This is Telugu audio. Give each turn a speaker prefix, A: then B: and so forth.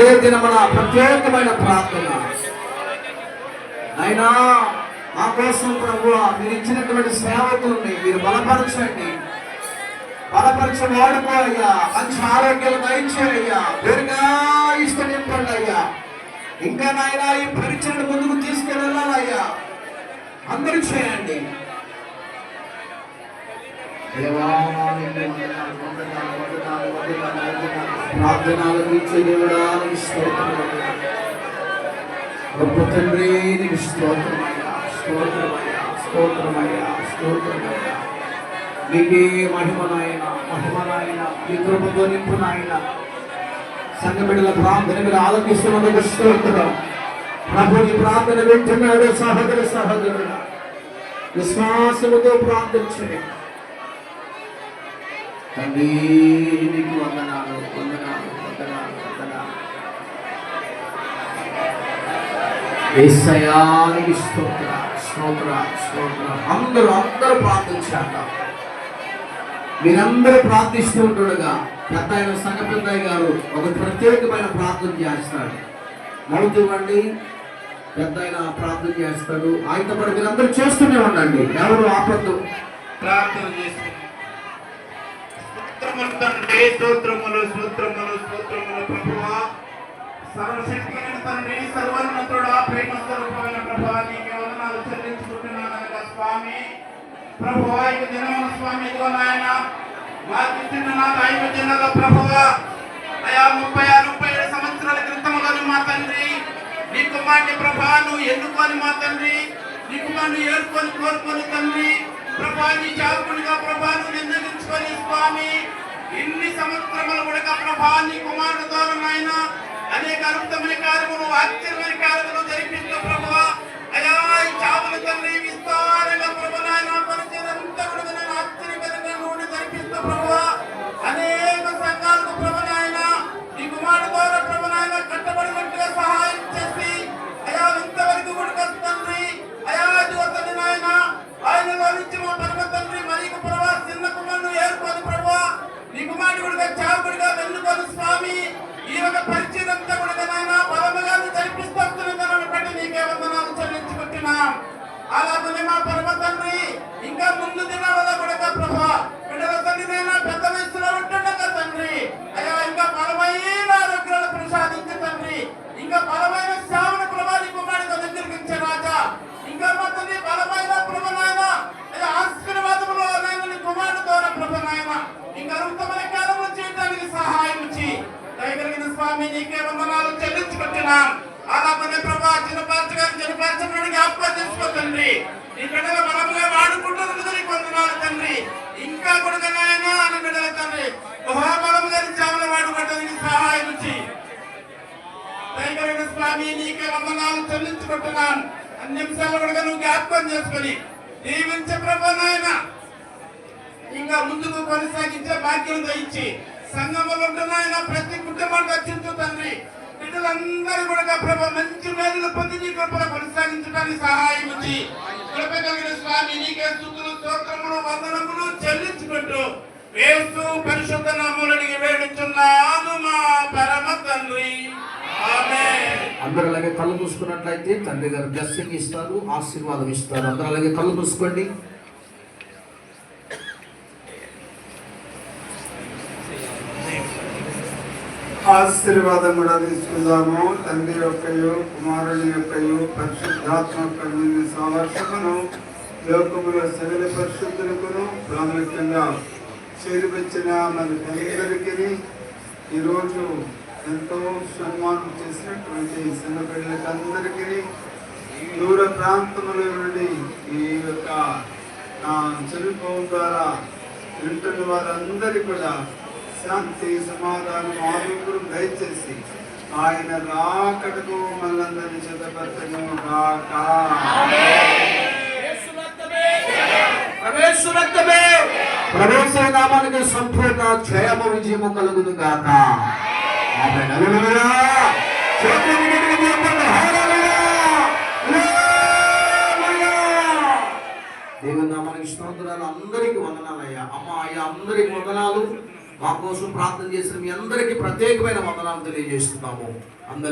A: అదే దినమున ప్రత్యేకమైన ప్రార్థన. అయినా మా కోసం ప్రభు మీరు ఇచ్చినటువంటి సేవకుల్ని మీరు బలపరచండి. బలపరచ వాడుకో అయ్యా మంచి ఆరోగ్యం దయచేయ్యా. పేరుగా ఇష్టం అయ్యా. ఇంకా నాయన ఈ పరిచయం ముందుకు తీసుకెళ్ళాలయ్యా. అందరూ చేయండి. దేవా, వందనాలు, వందనాలు, వందనాలు. ప్రార్థనలు ఇచ్చే దేవుడా నీకు స్తోత్రములు. గొప్ప తండ్రి నీకు స్తోత్రమయ్యా స్తోత్రమయ్యా స్తోత్రమయ్యా స్తోత్రమయ్యా. నీకే మహిమనాయన మహిమనాయన నీ కృపతో నింపు నాయన సంఘ బిడ్డల ప్రార్థన మీరు ఆలోచిస్తున్నందుకు స్తోత్రం. ప్రభుని ప్రార్థన వింటున్నాడు సహోదరు సహోదరుడు. విశ్వాసముతో ప్రార్థించండి. తండ్రి నీకు వందనాలు వందనాలు వందనాలు వందనాలు. ఏసయానికి స్తోత్ర స్తోత్ర స్తోత్ర. అందరూ అందరూ ప్రార్థించాక మీరందరూ ప్రార్థిస్తూ ఉంటుండగా పెద్ద ఆయన సంగపెద్దయ్య గారు ఒక ప్రత్యేకమైన ప్రార్థన చేస్తాడు. మౌతివ్వండి పెద్ద ఆయన ప్రార్థన చేస్తాడు. ఆయనతో పాటు మీరందరూ చేస్తూనే ఉండండి. ఎవరు ఆపద్దు.
B: ప్రార్థన చేస్తుంది తండ్రి స్తోత్రములు స్తోత్రములు స్తోత్రములు ప్రభువా. సర్వశక్తి తండ్రి సర్వోన్నతుడా ప్రేమ స్వరూపమైన ప్రభా నీకే వందనాలు చెల్లించుకుంటున్నాను కనుక స్వామి. ప్రభువా ఇక దినమున స్వామి ఇదిగో నాయన మాకు ఇచ్చిన నా ఐదు జిల్లాల ప్రభువా. అయా ముప్పై ఆరు ముప్పై ఏడు సంవత్సరాల క్రితములను మా తండ్రి నీ కుమారుని ప్రభా నువ్వు ఎన్నుకొని మా తండ్రి నీ కుమారుని ఏడుకొని కోరుకొని తండ్రి ప్రభా నీ చావుకునిగా ప్రభాను నిందించుకొని స్వామి ఇన్ని సంవత్సరములు కూడా ప్రభా నీ కుమారుడు ద్వారా నాయన అనేక అద్భుతమైన కార్యములు ఆశ్చర్యమైన ఈ యొక్క పరిచయం అంతా స్వామి నీకే వందనాలు చెల్లించుకుంటున్నాం. అలాగనే ప్రభా చిన్నపార్చి గారు చిన్నపార్చమని జ్ఞాపకం చేసుకో తండ్రి. నీ బిడ్డల బలముగా వాడుకుంటున్నందుకు నీకు వందనాలు తండ్రి. ఇంకా కొడుకు అని బిడ్డల తండ్రి. మహాబలం గారి చావల వాడుకోవడానికి సహాయం ఇచ్చి దయగలిగిన స్వామి నీకే వందనాలు చెల్లించుకుంటున్నాను. అన్ని నిమిషాలు కూడా నువ్వు జ్ఞాపకం చేసుకొని దీవించే ప్రభా నాయన. ఇంకా ముందుకు కొనసాగించే భాగ్యం దయించి సంఘంలో ఉంటున్నాయన ప్రతి కుటుంబానికి రక్షించు తండ్రి. బిడ్డలందరూ కూడా ప్రభ మంచి మేలు పొంది నీ కృపను కొనసాగించడానికి సహాయం ఇచ్చి కృప కలిగిన స్వామి నీకే స్థుతులు స్తోత్రములు వందనములు చెల్లించుకుంటూ వేస్తూ పరిశుద్ధ నామూలనికి వేడుచున్నాను మా పరమ తండ్రి. ఆమేన్.
A: అందరూ అలాగే కళ్ళు మూసుకున్నట్లయితే తండ్రి గారు బ్లెస్సింగ్ ఇస్తారు ఆశీర్వాదం ఇస్తారు. అందరూ అలాగే కళ్ళు మూసుకోండి.
C: ఆశీర్వాదం కూడా తీసుకుందాము. తండ్రి యొక్కయు కుమారుని యొక్కయు పరిశుద్ధాత్మ యొక్క సామర్థ్యమును లోకములో సకల పరిశుద్ధులకును ప్రాముఖ్యంగా చేరువచ్చిన మన తల్లిదండ్రులకి ఈరోజు ఎంతో సన్మానం చేసినటువంటి సంఘ అందరికీ దూర ప్రాంతముల నుండి ఈ యొక్క నా చనిపోవడం ద్వారా వింటున్న వారందరికీ కూడా శాంతి సమాధానం ఆరోగ్యం దయచేసి ఆయన రాకటకు మనందరినీ సిద్ధపరచను గాక.
A: ప్రవేశ నామానికి సంపూర్ణ క్షయము విజయము కలుగును గాక. ఆమేన్. దేవుని నామానికి స్తోత్రాలు. అందరికీ వందనాలయ్యా అమ్మ అయ్యా అందరికి వందనాలు. మా కోసం ప్రార్థన చేసిన మీ అందరికీ ప్రత్యేకమైన వందనాలు తెలియజేస్తున్నాము. అందరి